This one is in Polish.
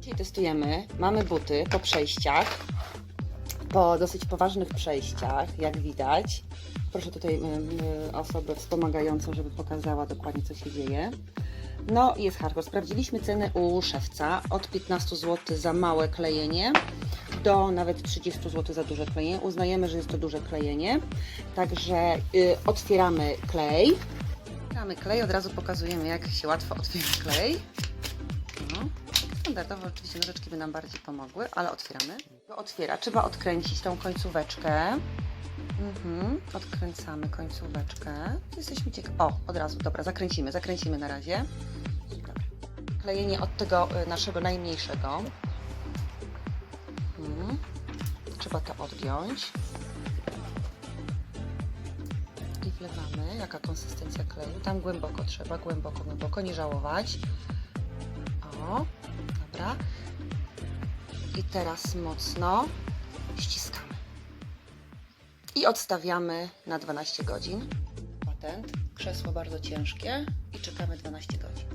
Dzisiaj testujemy. Mamy buty po przejściach. Po dosyć poważnych przejściach, jak widać. Proszę tutaj osobę wspomagającą, żeby pokazała dokładnie, co się dzieje. No jest hardcore. Sprawdziliśmy ceny u szewca. Od 15 zł za małe klejenie do nawet 30 zł za duże klejenie. Uznajemy, że jest to duże klejenie. Także y, otwieramy klej. Otwieramy klej, od razu pokazujemy, jak się łatwo otwiera klej. No. Standardowo oczywiście nożyczki by nam bardziej pomogły, ale otwieramy. To otwiera. Trzeba odkręcić tą końcóweczkę. Mhm. Odkręcamy końcóweczkę. Jesteśmy ciekawi. O, od razu, dobra, zakręcimy, zakręcimy na razie. Klejenie od tego y, naszego najmniejszego. Mhm. Trzeba to odgiąć. I wlewamy. Jaka konsystencja kleju? Tam głęboko trzeba, głęboko, głęboko, nie żałować. O, I teraz mocno ściskamy. I odstawiamy na 12 godzin. Patent. Krzesło bardzo ciężkie i czekamy 12 godzin.